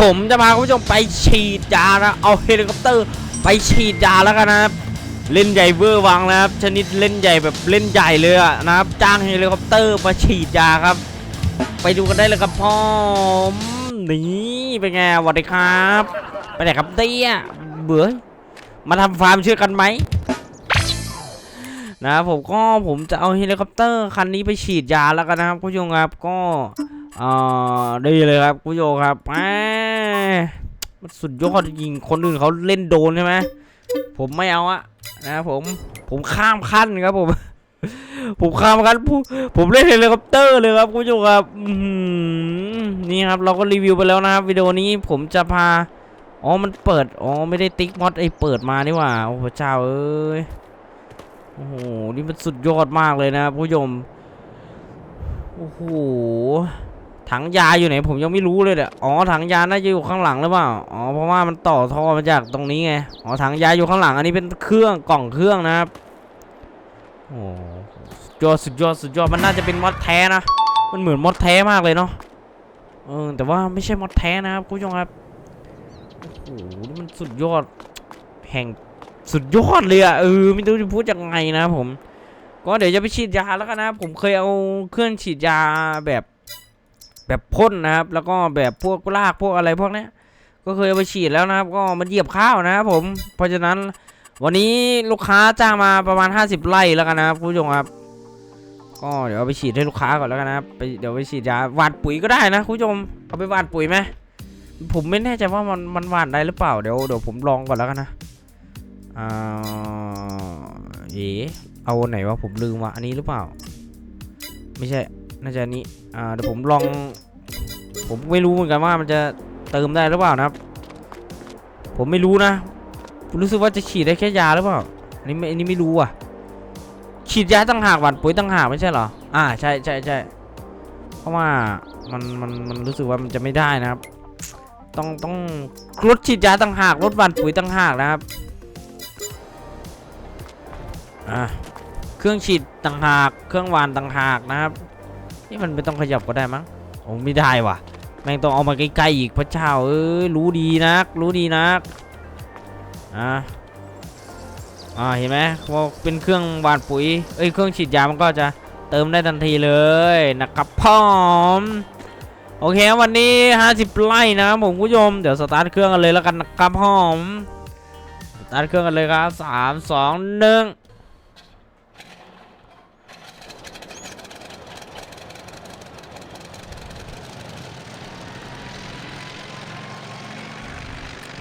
ผมจะพาคุณผู้ชมไปฉีดยานะเอาเฮลิคอปเตอร์ไปฉีดยาแล้วกันนะครับเล่นใหญ่เวอร์วังนะครับ ชนิดเล่นใหญ่แบบเล่นใหญ่เลยอะนะครับ จ้างเฮลิคอปเตอร์มาฉีดยาครับ ไปดูกันได้เลยครับพ่อมนี่เป็นไงสวัสดีครับไปไหนครับเตี้ยเบื่อมาทำฟาร์มเชื่อกันไหมนะครับผมก็ผมจะเอาเฮลิคอปเตอร์คันนี้ไปฉีดยาแล้วกันนะครับคุณผู้ชมครับก็เอ่อดีเลยครับคุณผู้ชมครับแมมันสุดยอดจริงคนอื่นเขาเล่นโดนใช่ไหมผมไม่เอาอะนะครับผมผมข้ามขั้นครับผม ผมข้ามขั้นผมผมเล่นเฮลิคอปเตอร์เลยครับคุณผู้ชมครับนี่ครับเราก็รีวิวไปแล้วนะครับวิดีโอนี้ผมจะพาอ๋อมันเปิดอ๋อไม่ได้ติ๊กมอดไอเปิดมานี่หว่าโอ้พระเจ้าเอ้ยโอ้โหนี่มันสุดยอดมากเลยนะครับผู้ชมโอ้โห ถังยาอยู่ไหนผมยังไม่รู้เลยเนี่ยอ๋อถังยาน่าจะอยู่ข้างหลังหรือเปล่าอ๋อเพราะว่ามันต่อท่อมาจากตรงนี้ไงอ๋อถังยาอยู่ข้างหลังอันนี้เป็นเครื่องกล่องเครื่องนะครับโอ้สุดยอดสุดยอดสุดยอดมันน่าจะเป็นมอดแท้นะมันเหมือนมอดแท้มากเลยเนาะเออแต่ว่าไม่ใช่มอดแท้นะครับคุณผู้ชมครับโอ้โหนี่มันสุดยอดแห่งสุดยอดเลยอะเออไม่รู้จะพูดยังไงนะผม ก็เดี๋ยวจะไปฉีดยาแล้วกันนะผมเคยเอาเครื่องฉีดยาแบบ แบบพ่นนะครับ แล้วก็แบบพวกรากพวกอะไรพวกนี้ก็เคยเอาไปฉีดแล้วนะครับ ก็มันเหยียบข้าวนะครับผมเพราะฉะนั้นวันนี้ลูกค้าจ้างมาประมาณ 50 ไร่แล้วกันนะครับคุณผู้ชมครับ ก็เดี๋ยวเอาไปฉีดให้ลูกค้าก่อนแล้วกันนะครับไปเดี๋ยวไปฉีดยาหว่านปุ๋ยก็ได้นะคุณผู้ชมเอาไปหว่านปุ๋ยไหมผมไม่แน่ใจว่ามันมันหวานได้หรือเปล่าเดี๋ยวเดี๋ยวผมลองก่อนแล้วกันนะอ่าเอ๋เอาอันไหนวะผมลืมว่ะอันนี้หรือเปล่า ไม่ใช่น่าจะอันนี้อ่าเดี๋ยวผมลอง ผมไม่รู้เหมือนกันว่ามันจะเติมได้หรือเปล่านะครับ ผมไม่รู้นะผมรู้สึกว่าจะฉีดได้แค่ยาหรือเปล่าอันนี้ไม่อันนี้ไม่รู้อะ ฉีดยาตั้งหากหวานปุ๋ยตั้งหากไม่ใช่เหรอ อ่าใช่ใช่ใช่เพราะว่ามันมันมันรู้สึกว่ามันจะไม่ได้นะครับ ต้องต้องรถฉีดยาต่างหากรถหว่านปุ๋ยต่างหากนะครับอะเครื่องฉีดต่างหาก เครื่องหวานต่างหากนะครับ นี่มันไม่ต้องขยับก็ได้มั้งโอ้ไม่ได้ว่ะ แม่งต้องเอามาใกล้ๆอีกพระเจ้าเอ้ยรู้ดีนัก รู้ดีนักอะอ่าเห็นไหมพอเป็นเครื่องหวานปุ๋ยเอ้ยเครื่องฉีดยามันก็จะเติมได้ทันทีเลยนะครับพ่อมโอเควันนี้ 50 ไร่นะครับผมผู้ชมเดี๋ยวสตาร์ทเครื่องกันเลยแล้วกันนะครับพ่อมสตาร์ทเครื่องกันเลยครับ 3 2 1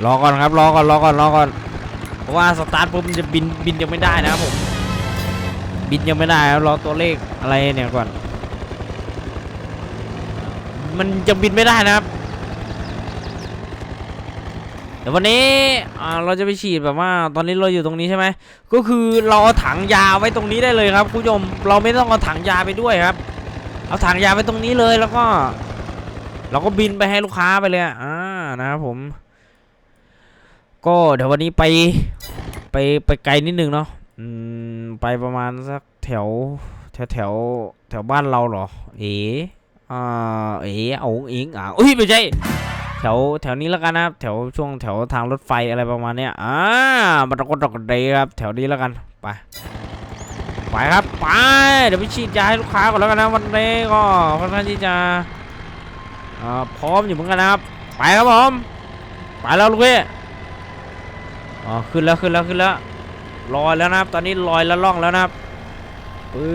รอก่อนครับรอก่อนรอก่อนรอก่อน เพราะว่าสตาร์ทปุ๊บมันจะบินบินยังไม่ได้นะครับผม บินยังไม่ได้ครับรอตัวเลขอะไรเนี่ยก่อน มันจะบินไม่ได้นะครับเดี๋ยววันนี้เราจะไปฉีดแบบว่าตอนนี้เราอยู่ตรงนี้ใช่ไหมก็คือเราเอาถังยาไว้ตรงนี้ได้เลยครับคุณผู้ชมเราไม่ต้องเอาถังยาไปด้วยครับ เอาถังยาไปตรงนี้เลยแล้วก็ เราก็บินไปให้ลูกค้าไปเลยอะอ่านะครับผม ก็เดี๋ยววันนี้ไปไปไปไกลนิดนึงเนาะอืมไปประมาณสักแถวแถวแถวแถวบ้านเราเหรอ เอ๋อ่าเอ๋เอาอิงอะอุ้ยไม่ใช่แถวแถวนี้แล้วกันนะครับแถวช่วงแถวทางรถไฟอะไรประมาณเนี้ยอ่ามันตะกดตะกเดยครับ แถวนี้แล้วกันไปไปครับไปเดี๋ยวไปฉีดยาให้ลูกค้าก่อนแล้วกันนะวันนี้ก็ค่อนข้างที่จะพร้อมอยู่เหมือนกันนะครับ ไปครับผม ไปแล้วลูกพี่ อ๋อขึ้นแล้วขึ้นแล้วขึ้นแล้วลอยแล้วนะครับ ตอนนี้ลอยแล้วล่องแล้วนะครับปึ๊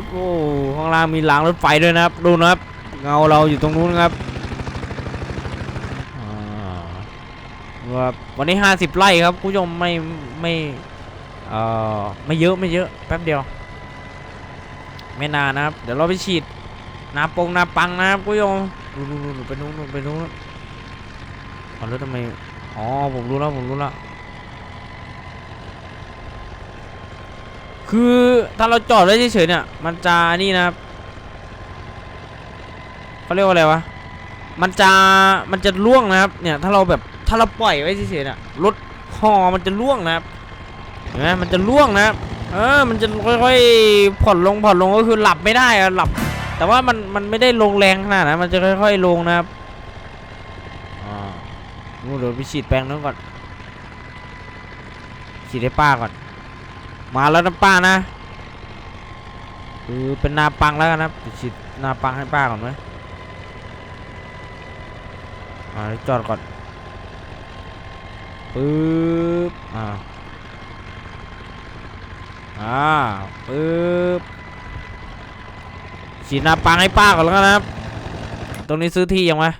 บโอ้ข้างล่างมีรางรถไฟด้วยนะครับ ดูนะครับ เงาเราอยู่ตรงนู้นครับอ่าครับวันนี้ 50 ไร่ครับคุณผู้ชมไม่ไม่เอ่อไม่เยอะไม่เยอะแป๊บเดียว ไม่นานนะครับ เดี๋ยวเราไปฉีดนาปงนาปังนะครับคุณผู้ชมดูดูดูไปนู้นไปนู้นอ๋อแล้วทำไม อ๋อ ผมรู้แล้ว ผมรู้แล้ว คือถ้าเราจอดไว้เฉยๆเนี่ย มันจะนี่นะครับเขาเรียกว่าอะไรวะ มันจะ มันจะล่วงนะครับ เนี่ย ถ้าเราแบบ ถ้าเราปล่อยไว้เฉยๆเนี่ย รถคอมันจะล่วงนะครับ เห็นไหมมันจะล่วงนะครับ เออ มันจะค่อยๆ ผ่อนลงผ่อนลงก็คือหลับไม่ได้อะหลับ แต่ว่ามัน มันไม่ได้ลงแรงขนาดนั้นมันจะค่อยๆ ลงนะครับูเดี๋ยวไปฉีดแปลงนั้นก่อน ฉีดให้ป้าก่อน มาแล้วนะป้านะคือเป็นนาปังแล้วกันนะครับฉีดนาปังให้ป้าก่อนไหมอ่าจอดก่อนปึ๊บอ่าอ่าปึ๊บฉีดนาปังให้ป้าก่อนแล้วกันนะครับ ตรงนี้ซื้อที่ยังวะ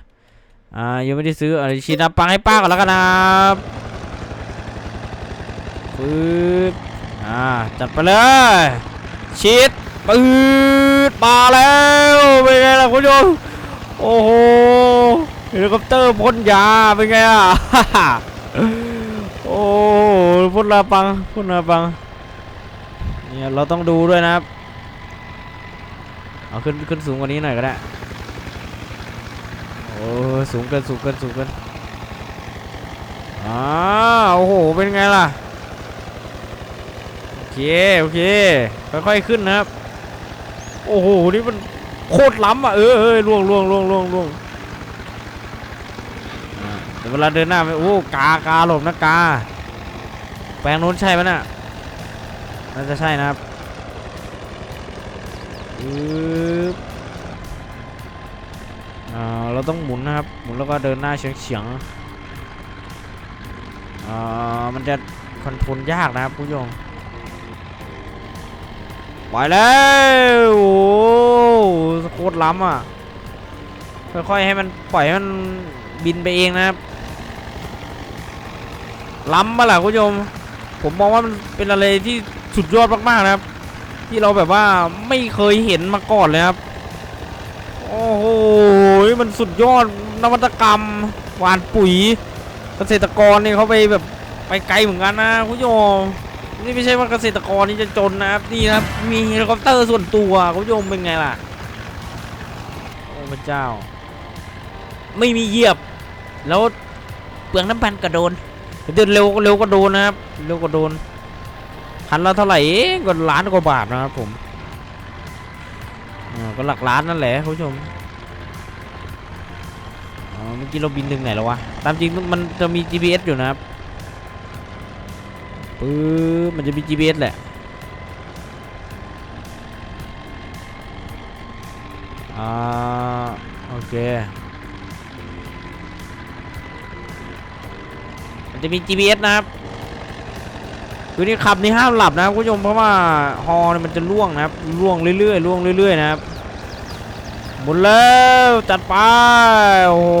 อ่ายังไม่ได้ซื้ออ่าฉีดนาปังให้ป้าก่อนแล้วกันนะครับปึ๊บอ่าจัดไปเลยฉีดปืดมาแล้วเป็นไงล่ะคุณผู้ชมโอ้โหเฮลิคอปเตอร์พ่นยาเป็นไงอะโอ้พ่นนาปังพ่นนาปังเนี่ยเราต้องดูด้วยนะครับเอาขึ้นขึ้นสูงกว่านี้หน่อยก็ได้ โอ้สูงเกินสูงเกินสูงเกินอ่าโอ้โหเป็นไงล่ะโอเคโอเคค่อยๆขึ้นนะครับ โอ้โหนี่มันโคตรล้ำอะเออเออล่วงล่วงล่วงล่วงล่วงอ่เวลาเดินหน้าไปโอ้กากาหลบนะกา แปลงนู้นใช่ไหมน่ะน่าจะใช่นะครับอึ๊บอ่า เราต้องหมุนนะครับ หมุนแล้วก็เดินหน้าเฉียงเฉียงๆมันจะคอนโทรลยากนะครับผู้ชมไปแล้วโอ้โหโคตรล้ำอะ ค่อยๆให้มันปล่อยให้มันบินไปเองนะครับ ล้ำมาล่ะคุณผู้ชม ผมมองว่ามันเป็นอะไรที่สุดยอดมากๆนะครับ ที่เราแบบว่าไม่เคยเห็นมาก่อนเลยครับ ยมันสุดยอดนวัตกรรมหวานปุ๋ยเกษตรกรเนี่ยเขาไปแบบไปไกลเหมือนกันนะคุณผู้ชมนี่ไม่ใช่ว่าเกษตรกรนี่จะจนนะครับนี่ครับมีเฮลิคอปเตอร์ส่วนตัวคุณผู้ชมเป็นไงล่ะโอ้พระเจ้า ไม่มีเหยียบ แล้วเปลืองน้ำมันกระโดนเดินเร็วเร็วก็โดนนะครับเร็วก็โดนคันละเท่าไหร่ก็ล้านกว่าบาทนะครับผมก็หลักล้านนั่นแหละคุณผู้ชม อ๋อเมื่อกี้เราบินถึงไหนแล้ววะ ตามจริงมันจะมี GPS อยู่นะครับปึ๊บมันจะมี GPS แหละอ่าโอเค มันจะมี GPS นะครับคือนี่ขับนี่ห้ามหลับนะครับคุณผู้ชมเพราะว่าฮอเนี่ยมันจะล่วงนะครับล่วงเรื่อยๆล่วงเรื่อยๆนะครับ หมุนแล้วจัดไปโอ้โห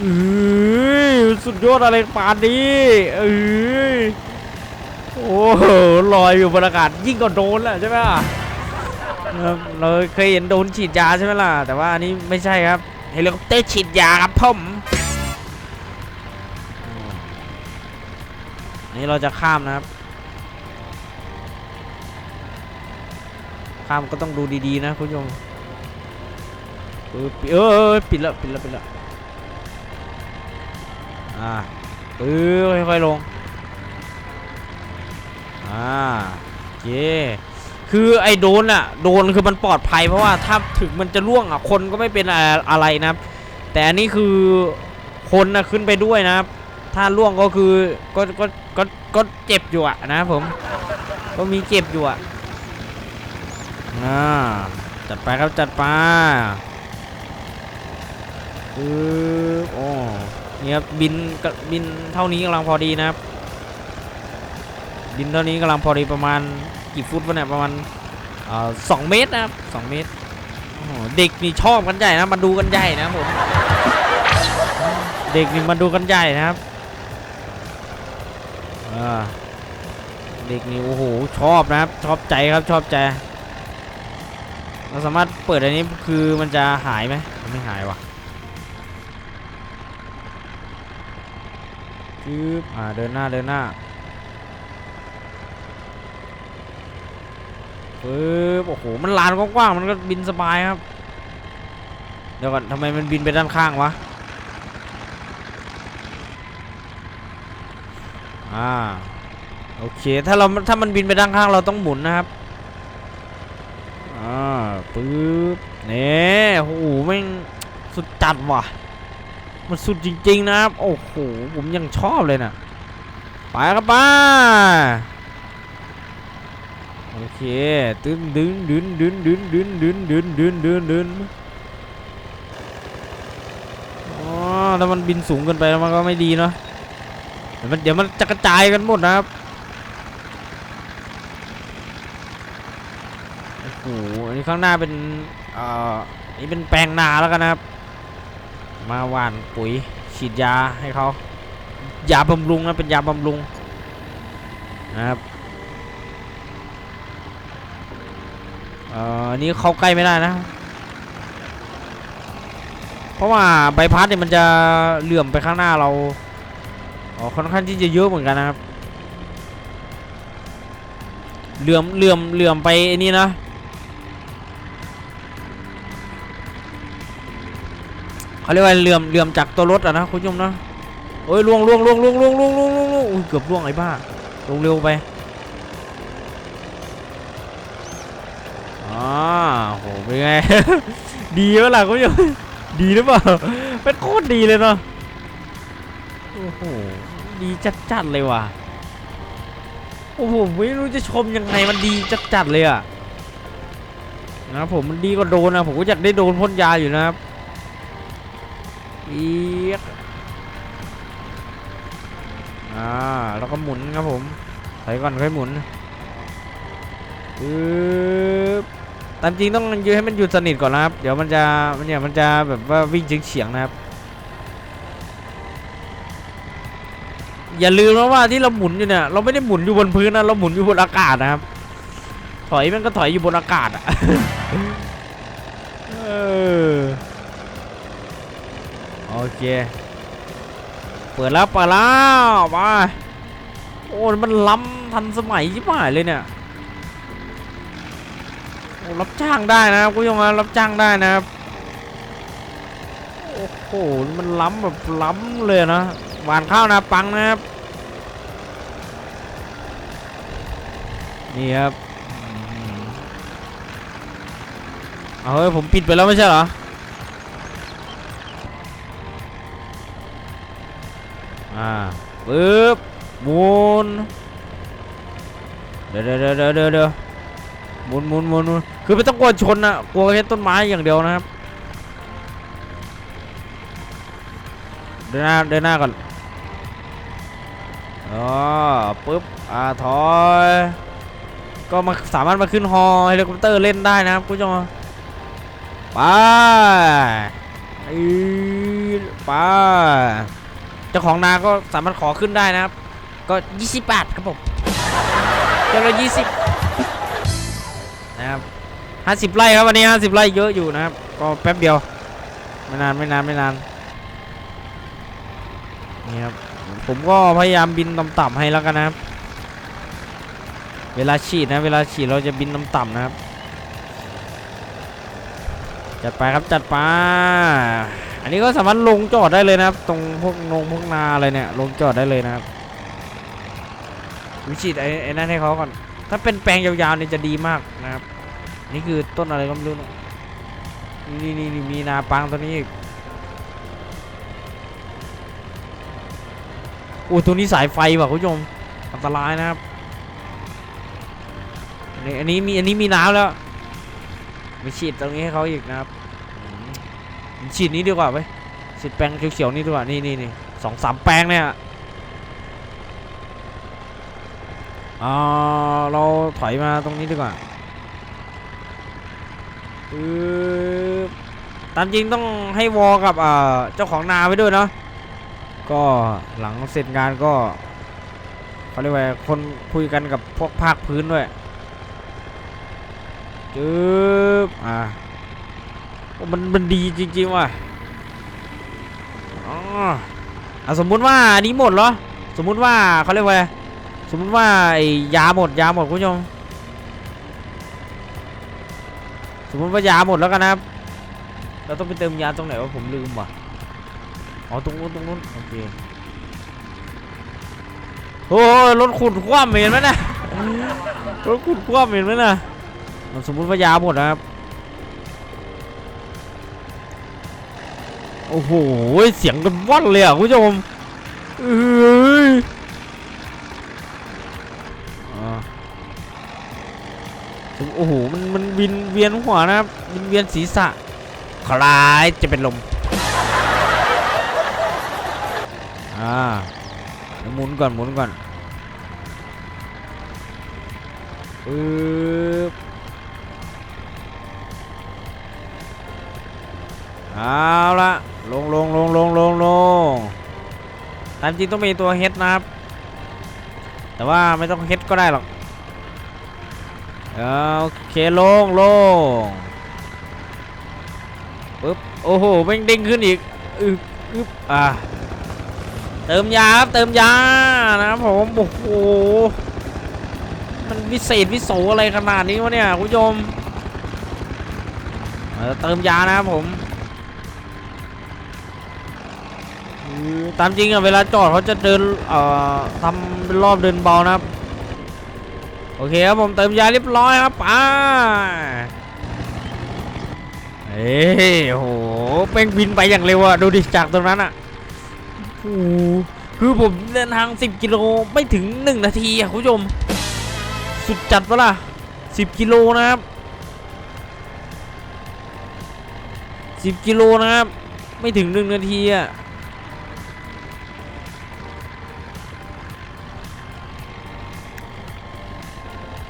อือสุดยอดอะไรปานนี้เอ้ยโอ้โหลอยอยู่บนอากาศยิ่งกว่าโดนแหละใช่ไหมล่ะเราเคยเห็นโดนฉีดยาใช่ไหมล่ะ แต่ว่าอันนี้ไม่ใช่ครับเฮลิคอปเตอร์ฉีดยาครับผมอันนี้เราจะข้ามนะครับ ข้ามก็ต้องดูดีๆนะคุณผู้ชมเออปิเออปิดแล้วปิดแล้วปิดแล้วอ่าปื้อค่อยๆลงอ่าโอเคคือไอ้โดนอะโดนคือมันปลอดภัยเพราะว่าถ้าถึงมันจะล่วงอะคนก็ไม่เป็นอะไรนะครับแต่อันนี้คือคนนะขึ้นไปด้วยนะครับถ้าล่วงก็คือก็ก็ก็ก็เจ็บอยู่อะนะผมก็มีเจ็บอยู่อะ อ่าจัดไปครับจัดไปปึ๊บโอ้นี่ครับบินกะบินเท่านี้กำลังพอดีนะครับ บินเท่านี้กำลังพอดีประมาณกี่ฟุตวะเนี่ยประมาณเอ่อสองเมตรนะครับสองเมตรเด็กนี่ชอบกันใหญ่นะมาดูกันใหญ่นะผมเด็กนี่มาดูกันใหญ่นะครับเด็กนี่โอ้โหชอบนะครับชอบใจครับชอบใจ เราสามารถเปิดอันนี้คือมันจะหายไหมไม่หายว่ะปึ๊บอ่าเดินหน้าเดินหน้าปึ๊บโอ้โหมันลานกว้างๆมันก็บินสบายครับเดี๋ยวก่อนทำไมมันบินไปด้านข้างวะอ่าโอเคถ้าเราถ้ามันบินไปด้านข้างเราต้องหมุนนะครับ ปึ๊บเนี่ยโอ้โหแม่งสุดจัดว่ะ มันสุดจริงๆนะครับ โอ้โห ผมยังชอบเลยนะไปครับป้าโอเคดึนดึนดึนดึนดึนดึนดึนดึนดึนดึนดึนอ๋อถ้ามันบินสูงเกินไปมันก็ไม่ดีเนาะเดี๋ยวมันจะกระจายกันหมดนะครับ โอ้โห อันนี้ ข้างหน้าเป็นเอ่ออันนี้เป็นแปลงนาแล้วกันนะครับ มาหว่านปุ๋ยฉีดยาให้เขายาบำรุงนะเป็นยาบำรุงนะครับเอ่ออันนี้เข้าใกล้ไม่ได้นะ เพราะว่าใบพัดเนี่ยมันจะเหลื่อมไปข้างหน้าเราอ๋อค่อนข้างที่จะเยอะเหมือนกันนะครับเหลื่อมเหลื่อมเหลื่อมไปนี่นะ เขาเรียกว่าเหลื่อมเหลื่อมจากตัวรถอะนะคุณผู้ชมนะโอ้ยล่วงล่วงล่วงล่วงล่วงล่วงล่วงล่วงล่วงอุ้ยเกือบล่วงไอ้บ้าลงเร็วไปอ่าโหเป็นไง ดีวะล่ะคุณผู้ชมดีหรือเปล่าเป็นโคตรดีเลยเนาะโอ้โหดีจัดๆเลยว่ะโอ้โหไม่รู้จะชมยังไงมันดีจัดๆเลยอะนะผมมันดีกว่าโดนนะผมก็อยากได้โดนพ่นยาอยู่นะครับ อีกอ่าแล้วก็หมุนครับผมถอยก่อนค่อยหมุนปึ๊บตามจริงต้องยืดให้มันหยุดสนิทก่อนนะครับ เดี๋ยวมันจะมันเนี่ยมันจะแบบว่าวิ่งเฉียงๆนะครับ อย่าลืมนะว่าที่เราหมุนอยู่เนี่ยเราไม่ได้หมุนอยู่บนพื้นนะเราหมุนอยู่บนอากาศนะครับ ถอยมันก็ถอยอยู่บนอากาศอะ เออ โอ เค เปิดแล้วเปิดแล้วมาโอ้มันล้ำทันสมัยชิบหายเลยเนี่ยโอ้รับจ้างได้นะครับคุณผู้ชมรับจ้างได้นะครับโอ้โหมันล้ำแบบล้ำเลยนะหวานข้าวนะปังนะครับนี่ครับเอาเฮ้ยผมปิดไปแล้วไม่ใช่เหรอ อ่าปึ๊บหมุนเดี๋ยวเดี๋ยวเดี๋ยวเดี๋ยวหมุนหมุนหมุนหมุนคือไม่ต้องกลัวชนนะกลัวแค่ต้นไม้อย่างเดียวนะครับเดินหน้าเดินหน้าก่อนอ๋อปึ๊บอ่าถอยก็มาสามารถมาขึ้นฮอเฮลิคอปเตอร์เล่นได้นะครับคุณผู้ชมไปไป จ้าของนาก็สามารถขอขึ้นได้นะครับ ก็ 20 บาทครับผมเจ้าละ20 นะครับ 50 ไร่ครับวันนี้ 50 ไร่เยอะอยู่นะครับ ก็แป๊บเดียว ไม่นานไม่นานไม่นานนี่ครับผมก็พยายามบินต่ำๆให้แล้วกันนะครับ เวลาฉีดนะ เวลาฉีดเราจะบินต่ำๆนะครับ จัดไปครับจัดไป อันนี้ก็สามารถลงจอดได้เลยนะครับ ตรงพวกนงพวกนาอะไรเนี่ย ลงจอดได้เลยนะครับ วิชิตไอ้ไอ้นั่นให้เขาก่อน ถ้าเป็นแปลงยาวๆเนี่ยจะดีมากนะครับ นี่คือต้นอะไรก็ไม่รู้นะนี่นี่นี่มีนาปังตัวนี้อีกโอ้ตัวนี้สายไฟว่ะคุณผู้ชมอันตรายนะครับอันนี้อันนี้มีอันนี้มีน้ำแล้วมีฉีดตรงนี้ให้เขาอีกนะครับ ฉีดนี้ดีกว่าเว้ยฉีดแปลงเขียวๆนี่ดีกว่า นี่นี่นี่สองสามแปลงเนี่ยอ่าเราถอยมาตรงนี้ดีกว่าปึ๊บตามจริงต้องให้วอกับเจ้าของนาไว้ด้วยเนาะก็หลังเสร็จงานก็เขาเรียกว่าคนคุยกันกับพวกภาคพื้นด้วยจึ๊บอ่า มันมันดีจริงๆว่ะอ๋ออะสมมุติว่าอันนี้หมดเหรอ สมมุติว่าเขาเรียกว่าสมมุติว่าไอ้ยาหมดยาหมดคุณผู้ชมสมมุติว่ายาหมดแล้วกันนะครับ เราต้องไปเติมยาตรงไหนวะผมลืมว่ะ อ๋อตรงนู้นตรงนู้นโอเค โอ้รถขุดคว่ำเห็นไหมนะรถขุดคว่ำเห็นไหมนะ สมมุติว่ายาหมดนะครับ โอ้โห เสียงกันว่อนเลยอะคุณผู้ชมเอ้ยอ่าโอ้โห มันมันวินเวียนหัวนะครับวินเวียนศีรษะ คล้ายจะเป็นลม อ่าหมุนก่อนหมุนก่อนปึ๊บเอาละ ลงลงลงลงลงลงตามจริงต้องมีตัวเฮดนะครับ แต่ว่าไม่ต้องเฮดก็ได้หรอกโอเคลงลงปึ๊บโอ้โหแม่งเด้งขึ้นอีกอึบอึบอะเติมยาครับเติมยานะครับผมโอ้โหมันวิเศษวิโสอะไรขนาดนี้วะเนี่ยคุณผู้ชมเออเติมยานะครับผม ตามจริงอะเวลาจอดเขาจะเดินเอ่อทำเป็นรอบเดินเบานะครับ โอเคครับผมเติมยาเรียบร้อยครับเอ้ยโอ้โหเป้งบินไปอย่างเร็วอะดูดิจากตรงนั้นอะโอ้คือผมเดินทาง 10 กิโลไม่ถึง 1 นาทีอะคุณผู้ชม สุดจัดปะล่ะ 10 กิโลนะครับ 10 กิโลนะครับ ไม่ถึง 1 นาทีอะ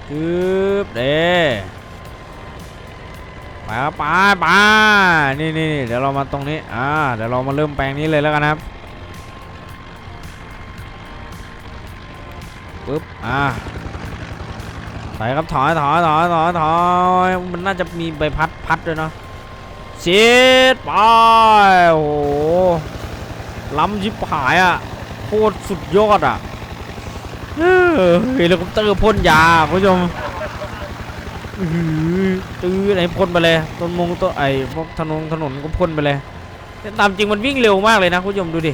คือเด้ไปครับไปไปนี่นี่เดี๋ยวเรามาตรงนี้อ่าเดี๋ยวเรามาเริ่มแปลงนี้เลยแล้วกันครับปึ๊บอ่าถอยครับถอยถอยถอยถอยถอยมันน่าจะมีใบพัดพัดด้วยเนาะชิดไปโอ้โหล้ำชิบหายอะโคตรสุดยอดอะ เฮ้ยเฮลิคอปเตอร์พ่นยาคุณผู้ชมอื้ออตื้อไหนพ่นไปเลยต้นมงต้นไอ้พวกถนนถนนก็พ่นไปเลยแต่ตามจริงมันวิ่งเร็วมากเลยนะคุณผู้ชมดูดิ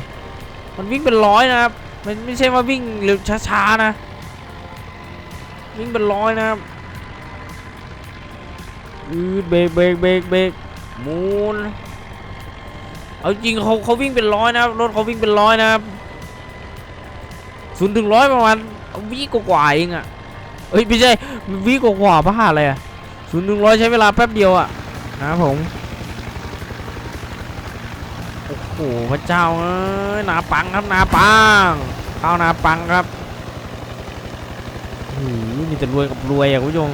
มันวิ่งเป็นร้อยนะครับมันไม่ใช่ว่าวิ่งเร็วช้าๆนะ วิ่งเป็นร้อยนะครับอืดเบรกเบรกเบรกเบรกมุนเอาจริงเขาเขาวิ่งเป็นร้อยนะครับรถเขาวิ่งเป็นร้อยนะครับศูนย์ถึงร้อยประมาณ วิกว่าเองอะเอ้ยไม่ใช่วิกว่าๆบ้าอะไรอะศูนย์ถึงร้อยใช้เวลาแป๊บเดียวอะนะผมโอ้โหพระเจ้าเอ้ยนาปังครับนาปังเข้านาปังครับโอ้มีแต่รวยกับรวยอะคุณผู้ชม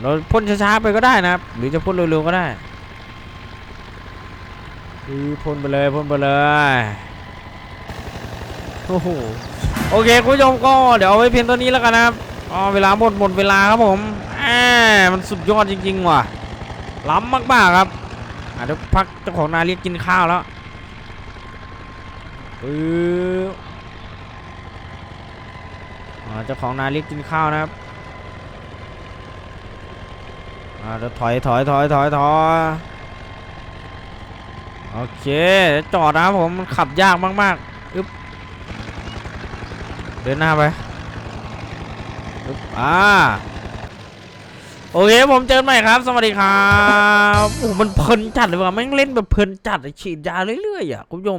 เราพ่นช้าๆไปก็ได้นะครับ หรือจะพ่นเร็วๆก็ได้ คือพ่นไปเลยพ่นไปเลย โอ้โหโอเคคุณผู้ชมก็เดี๋ยวเอาไว้เพียงตัวนี้แล้วกันนะครับอ๋อเวลาหมดหมดเวลาครับผมแหมมันสุดยอดจริง ๆ ว่ะล้ำมากๆครับอะเดี๋ยวพักเจ้าของนาเรียกกินข้าวแล้วปึ๊บอ่าเจ้าของนาเรียกกินข้าวนะครับอ่าเดี๋ยวถอยถอยถอยถอยถอยโอเคจอดนะครับผมมันขับยากมากๆอึ๊บ เดินหน้าไปอ่าโอเคผมเจอใหม่ครับ สวัสดีครับโอ้มันเพลินจัดเลยว่ะแม่งเล่นแบบเพลินจัดฉีดยาเรื่อยๆอะคุณผู้ชม